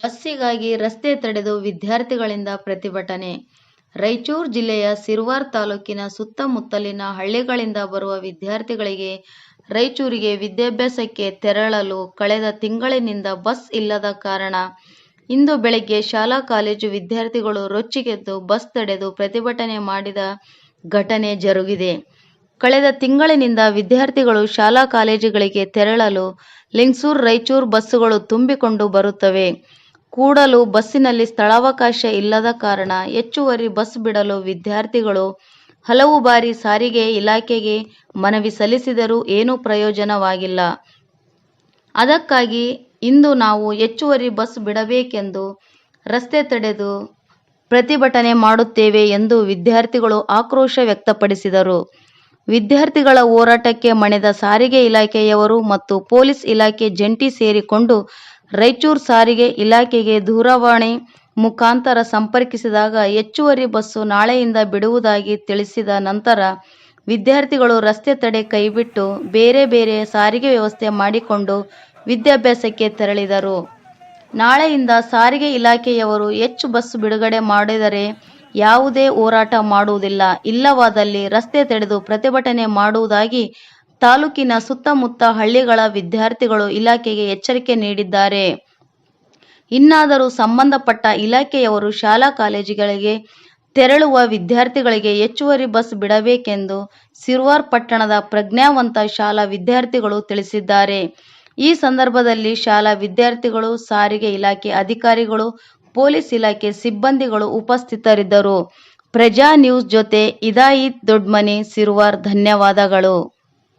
ಬಸ್ಸಿಗಾಗಿ ರಸ್ತೆ ತಡೆದು ವಿದ್ಯಾರ್ಥಿಗಳಿಂದ ಪ್ರತಿಭಟನೆ. ರಾಯಚೂರು ಜಿಲ್ಲೆಯ ಸಿರ್ವಾರ್ ತಾಲೂಕಿನ ಸುತ್ತಮುತ್ತಲಿನ ಹಳ್ಳಿಗಳಿಂದ ಬರುವ ವಿದ್ಯಾರ್ಥಿಗಳಿಗೆ ರಾಯಚೂರಿಗೆ ವಿದ್ಯಾಭ್ಯಾಸಕ್ಕೆ ತೆರಳಲು ಕಳೆದ ತಿಂಗಳಿನಿಂದ ಬಸ್ ಇಲ್ಲದ ಕಾರಣ ಇಂದು ಬೆಳಗ್ಗೆ ಶಾಲಾ ಕಾಲೇಜು ವಿದ್ಯಾರ್ಥಿಗಳು ರೊಚ್ಚಿಗೆದ್ದು ಬಸ್ ತಡೆದು ಪ್ರತಿಭಟನೆ ಮಾಡಿದ ಘಟನೆ ಜರುಗಿದೆ. ಕಳೆದ ತಿಂಗಳಿನಿಂದ ವಿದ್ಯಾರ್ಥಿಗಳು ಶಾಲಾ ಕಾಲೇಜುಗಳಿಗೆ ತೆರಳಲು ಲಿಂಗ್ಸೂರ್ ರಾಯಚೂರು ಬಸ್ಸುಗಳು ತುಂಬಿಕೊಂಡು ಬರುತ್ತವೆ. ಕೂಡಲು ಬಸ್ಸಿನಲ್ಲಿ ಸ್ಥಳಾವಕಾಶ ಇಲ್ಲದ ಕಾರಣ ಹೆಚ್ಚುವರಿ ಬಸ್ ಬಿಡಲು ವಿದ್ಯಾರ್ಥಿಗಳು ಹಲವು ಬಾರಿ ಸಾರಿಗೆ ಇಲಾಖೆಗೆ ಮನವಿ ಸಲ್ಲಿಸಿದರೂ ಏನೂ ಪ್ರಯೋಜನವಾಗಿಲ್ಲ. ಅದಕ್ಕಾಗಿ ಇಂದು ನಾವು ಹೆಚ್ಚುವರಿ ಬಸ್ ಬಿಡಬೇಕೆಂದು ರಸ್ತೆ ತಡೆದು ಪ್ರತಿಭಟನೆ ಮಾಡುತ್ತೇವೆ ಎಂದು ವಿದ್ಯಾರ್ಥಿಗಳು ಆಕ್ರೋಶ ವ್ಯಕ್ತಪಡಿಸಿದರು. ವಿದ್ಯಾರ್ಥಿಗಳ ಹೋರಾಟಕ್ಕೆ ಮಣೆದ ಸಾರಿಗೆ ಇಲಾಖೆಯವರು ಮತ್ತು ಪೊಲೀಸ್ ಇಲಾಖೆ ಜಂಟಿ ಸೇರಿಕೊಂಡು ರಾಯಚೂರು ಸಾರಿಗೆ ಇಲಾಖೆಗೆ ದೂರವಾಣಿ ಮುಖಾಂತರ ಸಂಪರ್ಕಿಸಿದಾಗ ಹೆಚ್ಚುವರಿ ಬಸ್ಸು ನಾಳೆಯಿಂದ ಬಿಡುವುದಾಗಿ ತಿಳಿಸಿದ ನಂತರ ವಿದ್ಯಾರ್ಥಿಗಳು ರಸ್ತೆ ತಡೆ ಕೈಬಿಟ್ಟು ಬೇರೆ ಬೇರೆ ಸಾರಿಗೆ ವ್ಯವಸ್ಥೆ ಮಾಡಿಕೊಂಡು ವಿದ್ಯಾಭ್ಯಾಸಕ್ಕೆ ತೆರಳಿದರು. ನಾಳೆಯಿಂದ ಸಾರಿಗೆ ಇಲಾಖೆಯವರು ಹೆಚ್ಚು ಬಸ್ ಬಿಡುಗಡೆ ಮಾಡಿದರೆ ಯಾವುದೇ ಹೋರಾಟ ಮಾಡುವುದಿಲ್ಲ. ಇಲ್ಲವಾದಲ್ಲಿ ರಸ್ತೆ ತಡೆದು ಪ್ರತಿಭಟನೆ ಮಾಡುವುದಾಗಿ ತಾಲೂಕಿನ ಸುತ್ತಮುತ್ತ ಹಳ್ಳಿಗಳ ವಿದ್ಯಾರ್ಥಿಗಳು ಇಲಾಖೆಗೆ ಎಚ್ಚರಿಕೆ ನೀಡಿದ್ದಾರೆ. ಇನ್ನಾದರೂ ಸಂಬಂಧಪಟ್ಟ ಇಲಾಖೆಯವರು ಶಾಲಾ ಕಾಲೇಜುಗಳಿಗೆ ತೆರಳುವ ವಿದ್ಯಾರ್ಥಿಗಳಿಗೆ ಹೆಚ್ಚುವರಿ ಬಸ್ ಬಿಡಬೇಕೆಂದು ಸಿರ್ವಾರ್ ಪಟ್ಟಣದ ಪ್ರಜ್ಞಾವಂತ ಶಾಲಾ ವಿದ್ಯಾರ್ಥಿಗಳು ತಿಳಿಸಿದ್ದಾರೆ. ಈ ಸಂದರ್ಭದಲ್ಲಿ ಶಾಲಾ ವಿದ್ಯಾರ್ಥಿಗಳು, ಸಾರಿಗೆ ಇಲಾಖೆ ಅಧಿಕಾರಿಗಳು, ಪೊಲೀಸ್ ಇಲಾಖೆ ಸಿಬ್ಬಂದಿಗಳು ಉಪಸ್ಥಿತರಿದ್ದರು. ಪ್ರಜಾ ನ್ಯೂಸ್ ಜೊತೆ ಇದಾಯಿತ್ ದೊಡ್ಮನಿ, ಸಿರ್ವಾರ್, ಧನ್ಯವಾದಗಳು.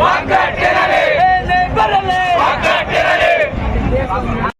வாங்க